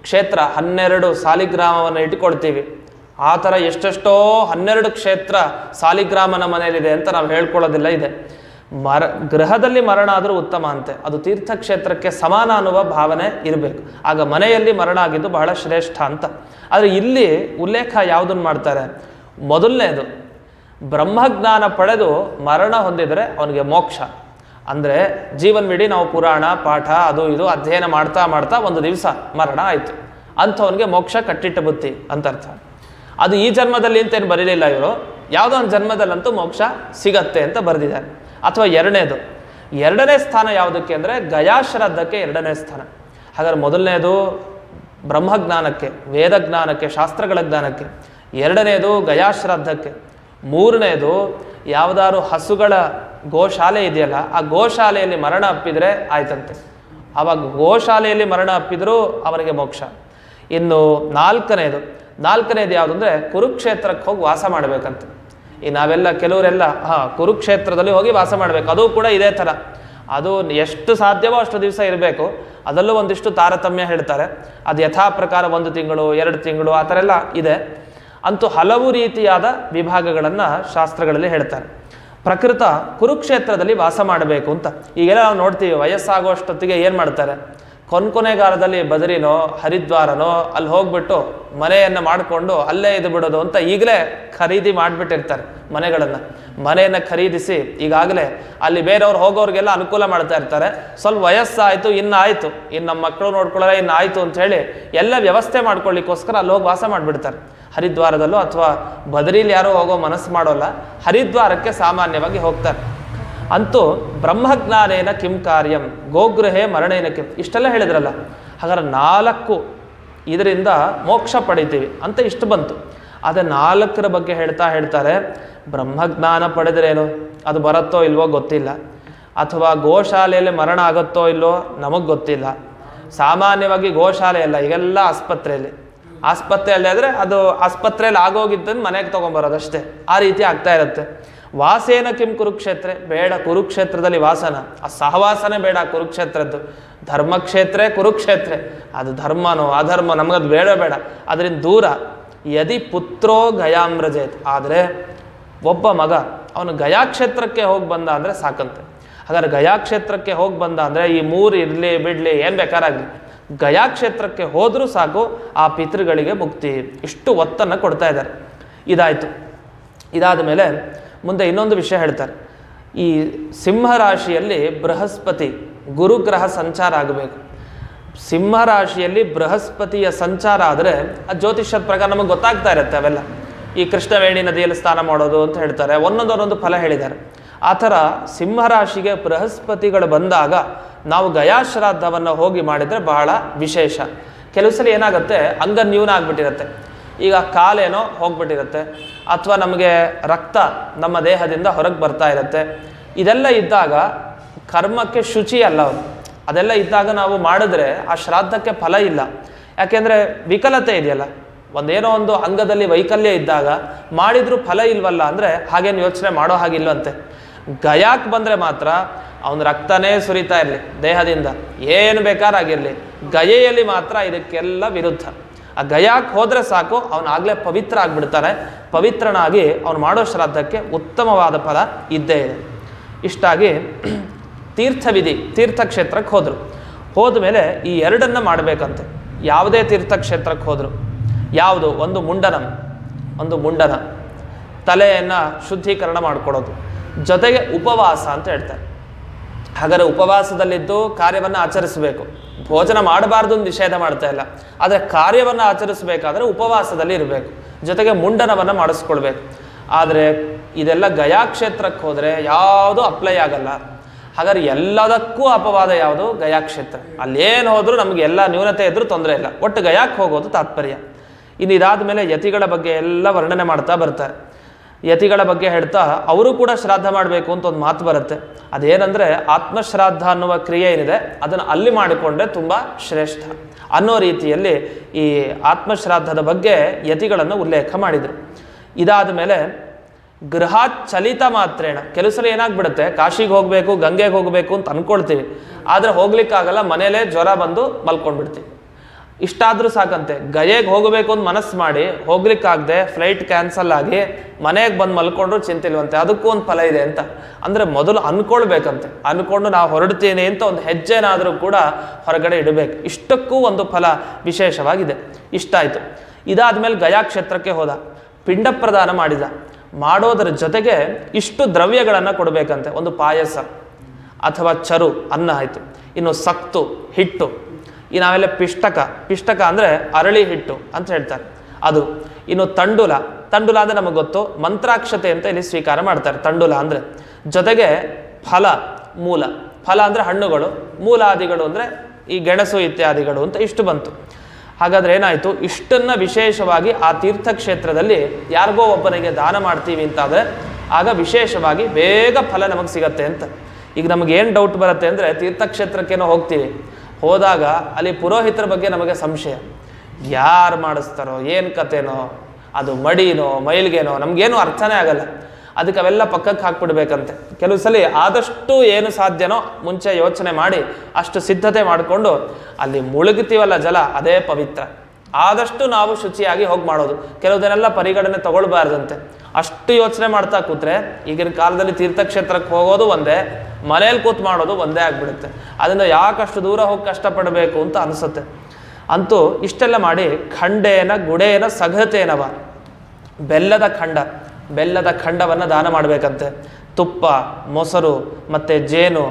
ಕ್ಷೇತ್ರ ಹನ್ನೆರಡು ಸಾಲಿಗ್ರಾಮವನ್ನು ಇಟ್ಕೊಳ್ತೀವಿ. ಆ ಥರ ಎಷ್ಟೆಷ್ಟೋ ಹನ್ನೆರಡು ಕ್ಷೇತ್ರ ಸಾಲಿಗ್ರಾಮನ ಮನೆಯಲ್ಲಿದೆ ಅಂತ ನಾವು ಹೇಳ್ಕೊಳ್ಳೋದಿಲ್ಲ ಇದೆ. ಮರ, ಗೃಹದಲ್ಲಿ ಮರಣ ಆದರೂ ಉತ್ತಮ ಅಂತೆ. ಅದು ತೀರ್ಥಕ್ಷೇತ್ರಕ್ಕೆ ಸಮಾನ ಅನ್ನುವ ಭಾವನೆ ಇರಬೇಕು. ಆಗ ಮನೆಯಲ್ಲಿ ಮರಣ ಆಗಿದ್ದು ಬಹಳ ಶ್ರೇಷ್ಠ ಅಂತ. ಆದರೆ ಇಲ್ಲಿ ಉಲ್ಲೇಖ ಯಾವುದನ್ನು ಮಾಡ್ತಾರೆ? ಮೊದಲನೇದು, ಬ್ರಹ್ಮಜ್ಞಾನ ಪಡೆದು ಮರಣ ಹೊಂದಿದರೆ ಅವನಿಗೆ ಮೋಕ್ಷ. ಅಂದರೆ ಬಿಡಿ ನಾವು ಪುರಾಣ, ಪಾಠ, ಅದು ಇದು ಅಧ್ಯಯನ ಮಾಡ್ತಾ ಮಾಡ್ತಾ ಒಂದು ದಿವಸ ಮರಣ ಆಯಿತು. ಅಂಥವನಿಗೆ ಮೋಕ್ಷ ಕಟ್ಟಿಟ್ಟ ಬುತ್ತಿ ಅಂತ ಅರ್ಥ. ಅದು ಈ ಜನ್ಮದಲ್ಲಿ ಅಂತೇನು ಬರೀಲಿಲ್ಲ ಇವರು. ಯಾವುದೋ ಒಂದು ಜನ್ಮದಲ್ಲಂತೂ ಮೋಕ್ಷ ಸಿಗತ್ತೆ ಅಂತ ಬರೆದಿದ್ದಾರೆ. ಅಥವಾ ಎರಡನೇದು? ಎರಡನೇ ಸ್ಥಾನ ಯಾವುದಕ್ಕೆ ಅಂದರೆ ಗಯಾಶ್ರದ್ಧಕ್ಕೆ ಎರಡನೇ ಸ್ಥಾನ. ಹಾಗಾದ್ರೆ ಮೊದಲನೇದು ಬ್ರಹ್ಮಜ್ಞಾನಕ್ಕೆ, ವೇದಜ್ಞಾನಕ್ಕೆ, ಶಾಸ್ತ್ರಗಳ ಜ್ಞಾನಕ್ಕೆ, ಎರಡನೇದು ಗಯಾಶ್ರದ್ಧಕ್ಕೆ, ಮೂರನೇದು ಯಾವುದಾದ್ರು ಹಸುಗಳ ಗೋಶಾಲೆ ಇದೆಯಲ್ಲ, ಆ ಗೋಶಾಲೆಯಲ್ಲಿ ಮರಣ ಅಪ್ಪಿದರೆ ಆಯ್ತಂತೆ. ಆವಾಗ ಗೋಶಾಲೆಯಲ್ಲಿ ಮರಣ ಅಪ್ಪಿದರೂ ಅವನಿಗೆ ಮೋಕ್ಷ. ಇನ್ನು ನಾಲ್ಕನೇದು ನಾಲ್ಕನೇದು ಯಾವುದು ಅಂದರೆ ಕುರುಕ್ಷೇತ್ರಕ್ಕೆ ಹೋಗಿ ವಾಸ ಮಾಡಬೇಕಂತೆ. ಈ ನಾವೆಲ್ಲ ಕೆಲವರೆಲ್ಲ, ಹಾಂ, ಕುರುಕ್ಷೇತ್ರದಲ್ಲಿ ಹೋಗಿ ವಾಸ ಮಾಡಬೇಕು. ಅದು ಕೂಡ ಇದೇ ಥರ. ಅದು ಎಷ್ಟು ಸಾಧ್ಯವೋ ಅಷ್ಟು ದಿವಸ ಇರಬೇಕು. ಅದರಲ್ಲೂ ಒಂದಿಷ್ಟು ತಾರತಮ್ಯ ಹೇಳ್ತಾರೆ. ಅದು ಯಥಾ ಪ್ರಕಾರ ಒಂದು ತಿಂಗಳು, ಎರಡು ತಿಂಗಳು, ಆ ಥರ ಎಲ್ಲ ಇದೆ. ಅಂತೂ ಹಲವು ರೀತಿಯಾದ ವಿಭಾಗಗಳನ್ನು ಶಾಸ್ತ್ರಗಳಲ್ಲಿ ಹೇಳ್ತಾರೆ. ಪ್ರಕೃತ ಕುರುಕ್ಷೇತ್ರದಲ್ಲಿ ವಾಸ ಮಾಡಬೇಕು ಅಂತ. ಈಗೆಲ್ಲ ನಾವು ನೋಡ್ತೀವಿ, ವಯಸ್ಸಾಗುವಷ್ಟೊತ್ತಿಗೆ ಏನು ಮಾಡ್ತಾರೆ? ಕೊನೆಗಾಲದಲ್ಲಿ ಬದರಿನೋ, ಹರಿದ್ವಾರನೋ, ಅಲ್ಲಿ ಹೋಗ್ಬಿಟ್ಟು ಮನೆಯನ್ನು ಮಾಡಿಕೊಂಡು ಅಲ್ಲೇ ಇದು ಬಿಡೋದು ಅಂತ ಈಗಲೇ ಖರೀದಿ ಮಾಡಿಬಿಟ್ಟಿರ್ತಾರೆ ಮನೆಗಳನ್ನು. ಮನೆಯನ್ನು ಖರೀದಿಸಿ ಈಗಾಗಲೇ ಅಲ್ಲಿ ಬೇರೆಯವ್ರು ಹೋಗೋರಿಗೆಲ್ಲ ಅನುಕೂಲ ಮಾಡ್ತಾ ಇರ್ತಾರೆ. ಸ್ವಲ್ಪ ವಯಸ್ಸಾಯಿತು ಇನ್ನು ಆಯಿತು ಇನ್ನು ನಮ್ಮ ಮಕ್ಕಳು ನೋಡ್ಕೊಳ್ಳೋಲ್ಲ ಇನ್ನು ಆಯಿತು ಅಂತ ಹೇಳಿ ಎಲ್ಲ ವ್ಯವಸ್ಥೆ ಮಾಡ್ಕೊಳ್ಳಿಕ್ಕೋಸ್ಕರ ಅಲ್ಲಿ ಹೋಗಿ ವಾಸ ಮಾಡಿಬಿಡ್ತಾರೆ. ಹರಿದ್ವಾರದಲ್ಲೋ ಅಥವಾ ಬದರೀಲಿ ಯಾರೋ ಹೋಗೋ ಮನಸ್ಸು ಮಾಡೋಲ್ಲ, ಹರಿದ್ವಾರಕ್ಕೆ ಸಾಮಾನ್ಯವಾಗಿ ಹೋಗ್ತಾರೆ. ಅಂತೂ ಬ್ರಹ್ಮಜ್ಞಾನೇನ ಕಿಂ ಕಾರ್ಯಂ, ಗೋಗೃಹೇ ಮರಣೇನ ಕಿಂ, ಇಷ್ಟೆಲ್ಲ ಹೇಳಿದ್ರಲ್ಲ. ಹಾಗಾದ್ರೆ ನಾಲ್ಕು ಇದರಿಂದ ಮೋಕ್ಷ ಪಡಿತೀವಿ ಅಂತ ಇಷ್ಟು ಬಂತು. ಅದೇ ನಾಲ್ಕರ ಬಗ್ಗೆ ಹೇಳ್ತಾ ಹೇಳ್ತಾರೆ, ಬ್ರಹ್ಮಜ್ಞಾನ ಪಡೆದ್ರೇನು? ಅದು ಬರುತ್ತೋ ಇಲ್ವೋ ಗೊತ್ತಿಲ್ಲ. ಅಥವಾ ಗೋಶಾಲೆಯಲ್ಲಿ ಮರಣ ಆಗುತ್ತೋ ಇಲ್ವೋ ನಮಗೆ ಗೊತ್ತಿಲ್ಲ. ಸಾಮಾನ್ಯವಾಗಿ ಗೋಶಾಲೆ ಅಲ್ಲ, ಈಗೆಲ್ಲ ಆಸ್ಪತ್ರೆಯಲ್ಲಿ. ಆಸ್ಪತ್ರೆಯಲ್ಲಿ ಆದರೆ ಅದು ಆಸ್ಪತ್ರೆಯಲ್ಲಿ ಆಗೋಗಿದ್ದನ್ನು ಮನೆಗೆ ತೊಗೊಂಬರೋದಷ್ಟೇ. ಆ ರೀತಿ ಆಗ್ತಾ ಇರುತ್ತೆ. ವಾಸೇನ ಕಿಂ ಕುರುಕ್ಷೇತ್ರ? ಬೇಡ, ಕುರುಕ್ಷೇತ್ರದಲ್ಲಿ ವಾಸನ. ಆ ಸಹವಾಸನೇ ಬೇಡ, ಕುರುಕ್ಷೇತ್ರದ್ದು. ಧರ್ಮಕ್ಷೇತ್ರ ಕುರುಕ್ಷೇತ್ರ. ಅದು ಧರ್ಮನೋ ಅಧರ್ಮ ನಮಗದು ಬೇಡ ಬೇಡ. ಅದರಿಂದ ದೂರ. ಯದಿ ಪುತ್ರೋ ಗಯಾಮ್ರಜೇತ್. ಆದರೆ ಒಬ್ಬ ಮಗ, ಅವನು ಗಯಾಕ್ಷೇತ್ರಕ್ಕೆ ಹೋಗಿ ಬಂದ ಅಂದರೆ ಸಾಕಂತೆ. ಹಾಗಾದ್ರೆ ಗಯಾಕ್ಷೇತ್ರಕ್ಕೆ ಹೋಗಿ ಬಂದ ಅಂದರೆ ಈ ಮೂರು ಇರಲಿ, ಬಿಡಲಿ, ಏನು ಬೇಕಾರಾಗಲಿ. ಗಯಾಕ್ಷೇತ್ರಕ್ಕೆ ಹೋದರೂ ಸಾಕು, ಆ ಪಿತೃಗಳಿಗೆ ಮುಕ್ತಿ. ಇಷ್ಟು ಒತ್ತನ್ನು ಕೊಡ್ತಾ ಇದ್ದಾರೆ. ಇದಾಯಿತು. ಇದಾದ ಮೇಲೆ ಮುಂದೆ ಇನ್ನೊಂದು ವಿಷಯ ಹೇಳ್ತಾರೆ. ಈ ಸಿಂಹರಾಶಿಯಲ್ಲಿ ಬೃಹಸ್ಪತಿ ಗುರುಗ್ರಹ ಸಂಚಾರ ಆಗಬೇಕು. ಸಿಂಹರಾಶಿಯಲ್ಲಿ ಬೃಹಸ್ಪತಿಯ ಸಂಚಾರ ಆದರೆ ಆ ಜ್ಯೋತಿಷ್ಯದ ಪ್ರಕಾರ ನಮಗೆ ಗೊತ್ತಾಗ್ತಾ ಇರುತ್ತೆ ಅವೆಲ್ಲ. ಈ ಕೃಷ್ಣವೇಣಿ ನದಿಯಲ್ಲಿ ಸ್ನಾನ ಮಾಡೋದು ಅಂತ ಹೇಳ್ತಾರೆ. ಒಂದೊಂದೊಂದೊಂದು ಫಲ ಹೇಳಿದ್ದಾರೆ. ಆ ಥರ ಸಿಂಹರಾಶಿಗೆ ಬೃಹಸ್ಪತಿಗಳು ಬಂದಾಗ ನಾವು ಗಯಾಶ್ರಾದ್ದವನ್ನು ಹೋಗಿ ಮಾಡಿದರೆ ಬಹಳ ವಿಶೇಷ. ಕೆಲವು ಸಲ ಏನಾಗುತ್ತೆ? ಅಂಗ ನ್ಯೂನ ಆಗ್ಬಿಟ್ಟಿರುತ್ತೆ. ಈಗ ಕಾಲೇನೋ ಹೋಗ್ಬಿಟ್ಟಿರುತ್ತೆ ಅಥವಾ ನಮಗೆ ರಕ್ತ ನಮ್ಮ ದೇಹದಿಂದ ಹೊರಗೆ ಬರ್ತಾ ಇರುತ್ತೆ. ಇದೆಲ್ಲ ಇದ್ದಾಗ ಕರ್ಮಕ್ಕೆ ಶುಚಿ ಅಲ್ಲ ಅದೆಲ್ಲ ಇದ್ದಾಗ ನಾವು ಮಾಡಿದ್ರೆ ಆ ಶ್ರಾದ್ದಕ್ಕೆ ಫಲ ಇಲ್ಲ. ಯಾಕೆಂದರೆ ವಿಕಲತೆ ಇದೆಯಲ್ಲ. ಒಂದೇನೋ ಒಂದು ಅಂಗದಲ್ಲಿ ವೈಕಲ್ಯ ಇದ್ದಾಗ ಮಾಡಿದರೂ ಫಲ ಇಲ್ವಲ್ಲ ಅಂದರೆ ಹಾಗೇನು ಯೋಚನೆ ಮಾಡೋ ಹಾಗಿಲ್ವಂತೆ ಗಯಾಕ್ಕೆ ಬಂದರೆ ಮಾತ್ರ ಅವನ ರಕ್ತನೇ ಸುರಿತಾ ಇರಲಿ, ದೇಹದಿಂದ. ಏನು ಬೇಕಾರಾಗಿರಲಿ ಗಯೆಯಲ್ಲಿ ಮಾತ್ರ ಇದಕ್ಕೆಲ್ಲ ವಿರುದ್ಧ. ಆ ಗಯಾಕ್ ಹೋದರೆ ಸಾಕು ಆಗ್ಲೇ ಪವಿತ್ರ ಆಗಿಬಿಡ್ತಾನೆ. ಪವಿತ್ರನಾಗಿ ಅವನು ಮಾಡೋ ಶ್ರಾದ್ದಕ್ಕೆ ಉತ್ತಮವಾದ ಫಲ ಇದ್ದೇ ಇದೆ. ಇಷ್ಟಾಗಿ ತೀರ್ಥವಿಧಿ, ತೀರ್ಥಕ್ಷೇತ್ರಕ್ಕೆ ಹೋದರು. ಹೋದ್ಮೇಲೆ ಈ ಎರಡನ್ನ ಮಾಡಬೇಕಂತೆ. ಯಾವುದೇ ತೀರ್ಥಕ್ಷೇತ್ರಕ್ಕೆ ಹೋದರು. ಯಾವುದು? ಒಂದು ಮುಂಡನ. ಒಂದು ಮುಂಡನ. ತಲೆಯನ್ನು ಶುದ್ಧೀಕರಣ ಮಾಡಿಕೊಡೋದು. ಜೊತೆಗೆ ಉಪವಾಸ ಅಂತ ಹೇಳ್ತಾರೆ. ಹಾಗಾದರೆ ಉಪವಾಸದಲ್ಲಿದ್ದು ಕಾರ್ಯವನ್ನು ಆಚರಿಸಬೇಕು. ಭೋಜನ ಮಾಡಬಾರ್ದು ಅಂತ ನಿಷೇಧ ಮಾಡ್ತಾ ಇಲ್ಲ. ಆದರೆ ಕಾರ್ಯವನ್ನು ಆಚರಿಸಬೇಕಾದ್ರೆ ಉಪವಾಸದಲ್ಲಿ ಇರಬೇಕು. ಜೊತೆಗೆ ಮುಂಡನವನ್ನು ಮಾಡಿಸ್ಕೊಳ್ಬೇಕು. ಆದರೆ ಇದೆಲ್ಲ ಗಯಾಕ್ಷೇತ್ರಕ್ಕೆ ಹೋದರೆ ಯಾವುದೂ ಅಪ್ಲೈ ಆಗಲ್ಲ. ಹಾಗಾದ್ರೆ ಎಲ್ಲದಕ್ಕೂ ಅಪವಾದ ಯಾವುದು? ಗಯಾಕ್ಷೇತ್ರ. ಅಲ್ಲೇನು ಹೋದರೂ ನಮಗೆ ಎಲ್ಲ ನ್ಯೂನತೆ ಇದ್ರೂ ತೊಂದರೆ ಇಲ್ಲ. ಒಟ್ಟು ಗಯಾಕ್ಕೆ ಹೋಗೋದು ತಾತ್ಪರ್ಯ. ಇನ್ನು ಇದಾದ ಮೇಲೆ ಯತಿಗಳ ಬಗ್ಗೆ ಎಲ್ಲ ವರ್ಣನೆ ಮಾಡ್ತಾ ಬರ್ತಾರೆ. ಯತಿಗಳ ಬಗ್ಗೆ ಹೇಳ್ತಾ ಅವರು ಕೂಡ ಶ್ರಾದ್ದ ಮಾಡಬೇಕು ಅಂತ ಒಂದು ಮಾತು ಬರುತ್ತೆ. ಅದೇನಂದರೆ ಆತ್ಮಶ್ರಾದ್ದ ಅನ್ನುವ ಕ್ರಿಯೆ ಏನಿದೆ, ಅದನ್ನು ಅಲ್ಲಿ ಮಾಡಿಕೊಂಡ್ರೆ ತುಂಬ ಶ್ರೇಷ್ಠ ಅನ್ನೋ ರೀತಿಯಲ್ಲಿ ಈ ಆತ್ಮಶ್ರಾದ್ದದ ಬಗ್ಗೆ ಯತಿಗಳನ್ನು ಉಲ್ಲೇಖ ಮಾಡಿದರು. ಇದಾದ ಮೇಲೆ ಗೃಹ ಚಲಿತ ಮಾತ್ರೇಣ ಕೆಲವು ಸಲ ಏನಾಗ್ಬಿಡುತ್ತೆ, ಕಾಶಿಗೆ ಹೋಗಬೇಕು, ಗಂಗೆಗೆ ಹೋಗಬೇಕು ಅಂತ ಅಂದ್ಕೊಳ್ತೀವಿ ಆದರೆ ಹೋಗ್ಲಿಕ್ಕಾಗಲ್ಲ, ಮನೇಲೇ ಜ್ವರ ಬಂದು ಮಲ್ಕೊಂಡ್ಬಿಡ್ತೀವಿ. ಇಷ್ಟಾದರೂ ಸಾಕಂತೆ. ಗಯೆಗೆ ಹೋಗಬೇಕು ಅಂತ ಮನಸ್ಸು ಮಾಡಿ ಹೋಗ್ಲಿಕ್ಕಾಗದೆ ಫ್ಲೈಟ್ ಕ್ಯಾನ್ಸಲ್ ಆಗಿ ಮನೆಗೆ ಬಂದು ಮಲ್ಕೊಂಡ್ರು ಚಿಂತಿಲ್ವಂತೆ ಅದಕ್ಕೂ ಒಂದು ಫಲ ಇದೆ ಅಂತ. ಅಂದರೆ ಮೊದಲು ಅಂದ್ಕೊಳ್ಬೇಕಂತೆ ಅನ್ಕೊಂಡು ನಾವು ಹೊರಡ್ತೀನಿ ಅಂತ ಒಂದು ಹೆಜ್ಜೆನಾದರೂ ಕೂಡ ಹೊರಗಡೆ ಇಡಬೇಕು. ಇಷ್ಟಕ್ಕೂ ಒಂದು ಫಲ ವಿಶೇಷವಾಗಿದೆ. ಇಷ್ಟಾಯಿತು. ಇದಾದ್ಮೇಲೆ ಗಯಾ ಕ್ಷೇತ್ರಕ್ಕೆ ಹೋದ. ಪಿಂಡ ಪ್ರದಾನ ಮಾಡಿದ. ಮಾಡೋದರ ಜೊತೆಗೆ ಇಷ್ಟು ದ್ರವ್ಯಗಳನ್ನು ಕೊಡಬೇಕಂತೆ. ಒಂದು ಪಾಯಸ ಅಥವಾ ಚರು, ಅನ್ನ ಆಯಿತು. ಇನ್ನು ಸಕ್ತು, ಹಿಟ್ಟು. ಈ ನಾವೆಲ್ಲ ಪಿಷ್ಟಕ. ಪಿಷ್ಟಕ ಅಂದರೆ ಅರಳಿ ಹಿಟ್ಟು ಅಂತ ಹೇಳ್ತಾರೆ. ಅದು ಇನ್ನು ತಂಡುಲ. ತಂಡುಲ ಅಂದರೆ ನಮಗೆ ಗೊತ್ತು, ಮಂತ್ರಾಕ್ಷತೆ ಅಂತ ಇಲ್ಲಿ ಸ್ವೀಕಾರ ಮಾಡ್ತಾರೆ ತಂಡುಲ ಅಂದರೆ. ಜೊತೆಗೆ ಫಲ, ಮೂಲ. ಫಲ ಅಂದರೆ ಹಣ್ಣುಗಳು, ಮೂಲಾದಿಗಳು ಅಂದರೆ ಈ ಗೆಣಸು ಇತ್ಯಾದಿಗಳು ಅಂತ ಇಷ್ಟು ಬಂತು. ಹಾಗಾದ್ರೆ ಏನಾಯಿತು? ಇಷ್ಟನ್ನ ವಿಶೇಷವಾಗಿ ಆ ತೀರ್ಥಕ್ಷೇತ್ರದಲ್ಲಿ ಯಾರಿಗೋ ಒಬ್ಬನಿಗೆ ದಾನ ಮಾಡ್ತೀವಿ ಅಂತಾದರೆ, ಆಗ ವಿಶೇಷವಾಗಿ ಬೇಗ ಫಲ ನಮಗೆ ಸಿಗತ್ತೆ ಅಂತ. ಈಗ ನಮಗೇನು ಡೌಟ್ ಬರುತ್ತೆ ಅಂದರೆ ತೀರ್ಥಕ್ಷೇತ್ರಕ್ಕೇನೋ ಹೋಗ್ತೀವಿ. ಹೋದಾಗ ಅಲ್ಲಿ ಪುರೋಹಿತರ ಬಗ್ಗೆ ನಮಗೆ ಸಂಶಯ. ಯಾರು ಮಾಡಿಸ್ತಾರೋ, ಏನು ಕತೆನೋ, ಅದು ಮಡಿನೋ, ಮೈಲ್ಗೆನೋ, ನಮಗೇನು ಅರ್ಥನೇ ಆಗಲ್ಲ. ಅದಕ್ಕೆ ಅವೆಲ್ಲ ಪಕ್ಕಕ್ಕೆ ಹಾಕ್ಬಿಡ್ಬೇಕಂತೆ. ಕೆಲವು ಸಲ ಆದಷ್ಟು ಏನು ಸಾಧ್ಯನೋ ಮುಂಚೆ ಯೋಚನೆ ಮಾಡಿ ಅಷ್ಟು ಸಿದ್ಧತೆ ಮಾಡಿಕೊಂಡು ಅಲ್ಲಿ ಮುಳುಗುತ್ತೀವಲ್ಲ ಜಲ, ಅದೇ ಪವಿತ್ರ. ಆದಷ್ಟು ನಾವು ಶುಚಿಯಾಗಿ ಹೋಗಿ ಮಾಡೋದು. ಕೆಲವುದನ್ನೆಲ್ಲ ಪರಿಗಣನೆ ತಗೊಳ್ಬಾರ್ದಂತೆ. ಅಷ್ಟು ಯೋಚನೆ ಮಾಡ್ತಾ ಕೂತ್ರೆ ಈಗಿನ ಕಾಲದಲ್ಲಿ ತೀರ್ಥಕ್ಷೇತ್ರಕ್ಕೆ ಹೋಗೋದು ಒಂದೇ ಮನೇಲಿ ಕೂತ್ ಮಾಡೋದು ಒಂದೇ ಆಗ್ಬಿಡುತ್ತೆ. ಅದರಿಂದ ಯಾಕಷ್ಟು ದೂರ ಹೋಗಿ ಕಷ್ಟಪಡಬೇಕು ಅಂತ ಅನಿಸುತ್ತೆ. ಅಂತೂ ಇಷ್ಟೆಲ್ಲ ಮಾಡಿ ಖಂಡೇನ, ಗುಡೇನ, ಸಘತೇನವ. ಬೆಲ್ಲದ ಖಂಡ, ಬೆಲ್ಲದ ಖಂಡವನ್ನು ದಾನ ಮಾಡಬೇಕಂತೆ. ತುಪ್ಪ, ಮೊಸರು, ಮತ್ತು ಜೇನು,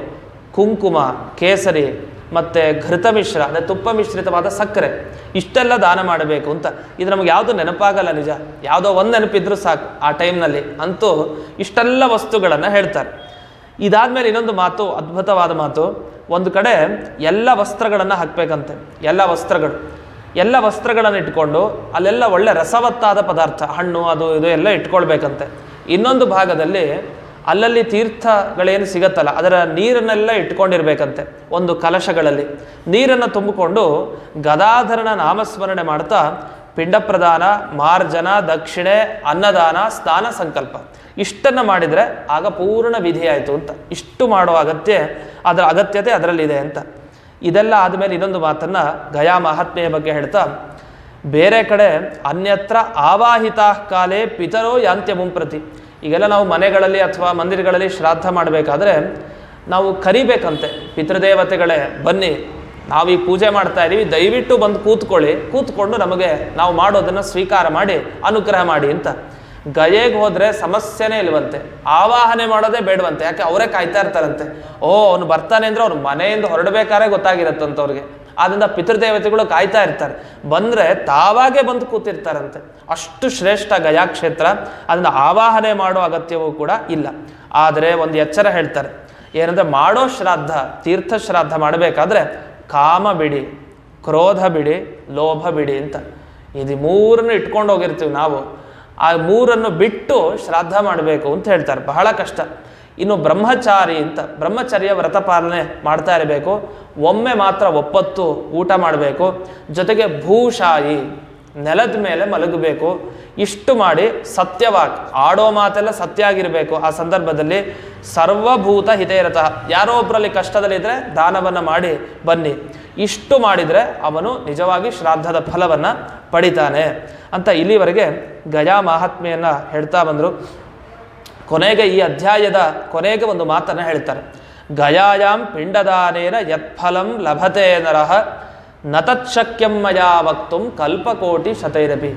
ಕುಂಕುಮ, ಕೇಸರಿ ಮತ್ತು ಘೃತ ಮಿಶ್ರ, ಅಂದರೆ ತುಪ್ಪ ಮಿಶ್ರಿತವಾದ ಸಕ್ಕರೆ, ಇಷ್ಟೆಲ್ಲ ದಾನ ಮಾಡಬೇಕು ಅಂತ. ಇದು ನಮಗೆ ಯಾವುದು ನೆನಪಾಗಲ್ಲ ನಿಜ. ಯಾವುದೋ ಒಂದು ನೆನಪಿದ್ರೂ ಸಾಕು ಆ ಟೈಮ್ನಲ್ಲಿ ಅಂತೂ ಇಷ್ಟೆಲ್ಲ ವಸ್ತುಗಳನ್ನು ಹೇಳ್ತಾರೆ. ಇದಾದ್ಮೇಲೆ ಇನ್ನೊಂದು ಮಾತು, ಅದ್ಭುತವಾದ ಮಾತು. ಒಂದು ಕಡೆ ಎಲ್ಲ ವಸ್ತ್ರಗಳನ್ನು ಹಾಕಬೇಕಂತೆ. ಎಲ್ಲ ವಸ್ತ್ರಗಳು. ಎಲ್ಲ ವಸ್ತ್ರಗಳನ್ನು ಇಟ್ಕೊಂಡು ಅಲ್ಲೆಲ್ಲ ಒಳ್ಳೆ ರಸವತ್ತಾದ ಪದಾರ್ಥ, ಹಣ್ಣು, ಅದು, ಇದು ಎಲ್ಲ ಇಟ್ಕೊಳ್ಬೇಕಂತೆ. ಇನ್ನೊಂದು ಭಾಗದಲ್ಲಿ ಅಲ್ಲಲ್ಲಿ ತೀರ್ಥಗಳೇನು ಸಿಗತ್ತಲ್ಲ, ಅದರ ನೀರನ್ನೆಲ್ಲ ಇಟ್ಕೊಂಡಿರ್ಬೇಕಂತೆ ಒಂದು ಕಲಶಗಳಲ್ಲಿ. ನೀರನ್ನು ತುಂಬಿಕೊಂಡು ಗದಾಧರನ ನಾಮಸ್ಮರಣೆ ಮಾಡ್ತಾ ಪಿಂಡ ಪ್ರದಾನ ಮಾರ್ಜನ, ದಕ್ಷಿಣೆ, ಅನ್ನದಾನ ಸ್ನಾನ ಸಂಕಲ್ಪ. ಇಷ್ಟನ್ನು ಮಾಡಿದರೆ ಆಗ ಪೂರ್ಣ ವಿಧಿ ಆಯಿತು ಅಂತ. ಇಷ್ಟು ಮಾಡೋ ಅಗತ್ಯ, ಅದರ ಅಗತ್ಯತೆ ಅದರಲ್ಲಿದೆ ಅಂತ. ಇದೆಲ್ಲ ಆದಮೇಲೆ ಇನ್ನೊಂದು ಮಾತನ್ನು ಗಯಾ ಮಹಾತ್ಮೆಯ ಬಗ್ಗೆ ಹೇಳ್ತಾ, ಬೇರೆ ಕಡೆ ಅನ್ಯತ್ರ ಆವಾಹಿತಾ ಕಾಲೇ ಪಿತರೋ ಯಾಂತ್ಯ ಮುಂಪ್ರತಿ ಈಗೆಲ್ಲ ನಾವು ಮನೆಗಳಲ್ಲಿ ಅಥವಾ ಮಂದಿರಗಳಲ್ಲಿ ಶ್ರಾದ್ದ ಮಾಡಬೇಕಾದ್ರೆ ನಾವು ಕರಿಬೇಕಂತೆ ಪಿತೃದೇವತೆಗಳೇ, ಬನ್ನಿ. ನಾವು ಈ ಪೂಜೆ ಮಾಡ್ತಾ ಇದ್ದೀವಿ ದಯವಿಟ್ಟು ಬಂದು ಕೂತ್ಕೊಳ್ಳಿ. ಕೂತ್ಕೊಂಡು ನಮಗೆ ನಾವು ಮಾಡೋದನ್ನು ಸ್ವೀಕಾರ ಮಾಡಿ, ಅನುಗ್ರಹ ಮಾಡಿ ಅಂತ. ಗಯೆಗೆ ಹೋದರೆ ಸಮಸ್ಯೆನೇ ಇಲ್ವಂತೆ. ಆವಾಹನೆ ಮಾಡೋದೇ ಬೇಡವಂತೆ. ಯಾಕೆ? ಅವರೇ ಕಾಯ್ತಾ ಇರ್ತಾರಂತೆ. ಓ ಅವನು ಬರ್ತಾನೆ ಅಂದ್ರೆ ಅವ್ನು ಮನೆಯಿಂದ ಹೊರಡಬೇಕಾದ್ರೆ ಗೊತ್ತಾಗಿರತ್ತಂತ ಅವ್ರಿಗೆ. ಆದ್ರಿಂದ ಪಿತೃದೇವತೆಗಳು ಕಾಯ್ತಾ ಇರ್ತಾರೆ. ಬಂದರೆ ತಾವಾಗೇ ಬಂದು ಕೂತಿರ್ತಾರಂತೆ. ಅಷ್ಟು ಶ್ರೇಷ್ಠ ಗಯಾ ಕ್ಷೇತ್ರ ಅದನ್ನ ಆವಾಹನೆ ಮಾಡೋ ಅಗತ್ಯವೂ ಕೂಡ ಇಲ್ಲ. ಆದರೆ ಒಂದು ಎಚ್ಚರ ಹೇಳ್ತಾರೆ. ಏನಂದ್ರೆ ಮಾಡೋ ಶ್ರಾದ್ದ, ತೀರ್ಥ ಶ್ರಾದ್ದ ಮಾಡಬೇಕಾದ್ರೆ ಕಾಮ ಬಿಡಿ, ಕ್ರೋಧ ಬಿಡಿ, ಲೋಭ ಬಿಡಿ ಅಂತ. ಇದು ಮೂರನ್ನು ಇಟ್ಕೊಂಡು ಹೋಗಿರ್ತೀವಿ ನಾವು. ಆ ಮೂರನ್ನು ಬಿಟ್ಟು ಶ್ರಾದ್ದ ಮಾಡಬೇಕು ಅಂತ ಹೇಳ್ತಾರೆ. ಬಹಳ ಕಷ್ಟ. ಇನ್ನು ಬ್ರಹ್ಮಚಾರಿ ಅಂತ, ಬ್ರಹ್ಮಚರ್ಯ ವ್ರತ ಪಾಲನೆ ಮಾಡ್ತಾ ಇರಬೇಕು, ಒಮ್ಮೆ ಮಾತ್ರ ಒಪ್ಪತ್ತು ಊಟ ಮಾಡಬೇಕು, ಜೊತೆಗೆ ಭೂಶಾಯಿ ನೆಲದ ಮೇಲೆ ಮಲಗಬೇಕು, ಇಷ್ಟು ಮಾಡಿ ಸತ್ಯವಾಕ್ ಆಡೋ ಮಾತೆಲ್ಲ ಸತ್ಯ ಆಗಿರಬೇಕು. ಆ ಸಂದರ್ಭದಲ್ಲಿ ಸರ್ವಭೂತ ಹಿತೇರತಃ, ಯಾರೋ ಒಬ್ಬರಲ್ಲಿ ಕಷ್ಟದಲ್ಲಿದ್ದರೆ ದಾನವನ್ನು ಮಾಡಿ ಬನ್ನಿ. ಇಷ್ಟು ಮಾಡಿದರೆ ಅವನು ನಿಜವಾಗಿ ಶ್ರಾದ್ದದ ಫಲವನ್ನು ಪಡಿತಾನೆ ಅಂತ ಇಲ್ಲಿವರೆಗೆ ಗಯಾ ಮಹಾತ್ಮೆಯನ್ನು ಹೇಳ್ತಾ ಬಂದರು. ಕೊನೆಗೆ ಈ ಅಧ್ಯಾಯದ ಕೊನೆಗೆ ಒಂದು ಮಾತನ್ನು ಹೇಳ್ತಾರೆ. ಗಯಾಯಾಂ ಪಿಂಡದಾನೇನ ಯತ್ಫಲಂ ಲಭತೆ ನರಹ ನತತ್ಶಕ್ಯಂ ಮಯಾ ವಕ್ತುಂ ಕಲ್ಪಕೋಟಿ ಶತೈರಪಿ.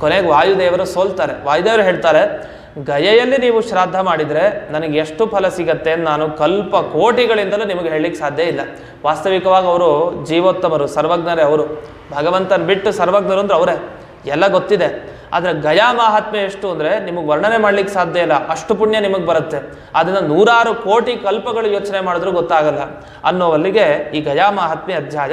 ಕೊನೆಗೆ ವಾಯುದೇವರು ಸೋಲ್ತಾರೆ. ವಾಯುದೇವರು ಹೇಳ್ತಾರೆ, ಗಯೆಯಲ್ಲಿ ನೀವು ಶ್ರಾದ್ದ ಮಾಡಿದರೆ ನನಗೆ ಎಷ್ಟು ಫಲ ಸಿಗತ್ತೆ ನಾನು ಕಲ್ಪ ಕೋಟಿಗಳಿಂದಲೂ ನಿಮಗೆ ಹೇಳಲಿಕ್ಕೆ ಸಾಧ್ಯ ಇಲ್ಲ. ವಾಸ್ತವಿಕವಾಗಿ ಅವರು ಜೀವೋತ್ತಮರು, ಸರ್ವಜ್ಞರೇ ಅವರು. ಭಗವಂತನ ಬಿಟ್ಟು ಸರ್ವಜ್ಞರು ಅಂದ್ರೆ ಅವರೇ. ಎಲ್ಲ ಗೊತ್ತಿದೆ. ಆದರೆ ಗಯಾ ಮಹಾತ್ಮೆ ಎಷ್ಟು ಅಂದರೆ ನಿಮಗೆ ವರ್ಣನೆ ಮಾಡ್ಲಿಕ್ಕೆ ಸಾಧ್ಯ ಇಲ್ಲ. ಅಷ್ಟು ಪುಣ್ಯ ನಿಮಗೆ ಬರುತ್ತೆ. ಅದನ್ನು ನೂರಾರು ಕೋಟಿ ಕಲ್ಪಗಳು ಯೋಚನೆ ಮಾಡಿದ್ರೂ ಗೊತ್ತಾಗಲ್ಲ. ಅನ್ನೋವಲ್ಲಿಗೆ ಈ ಗಯಾ ಮಹಾತ್ಮೆ ಅಧ್ಯಾಯ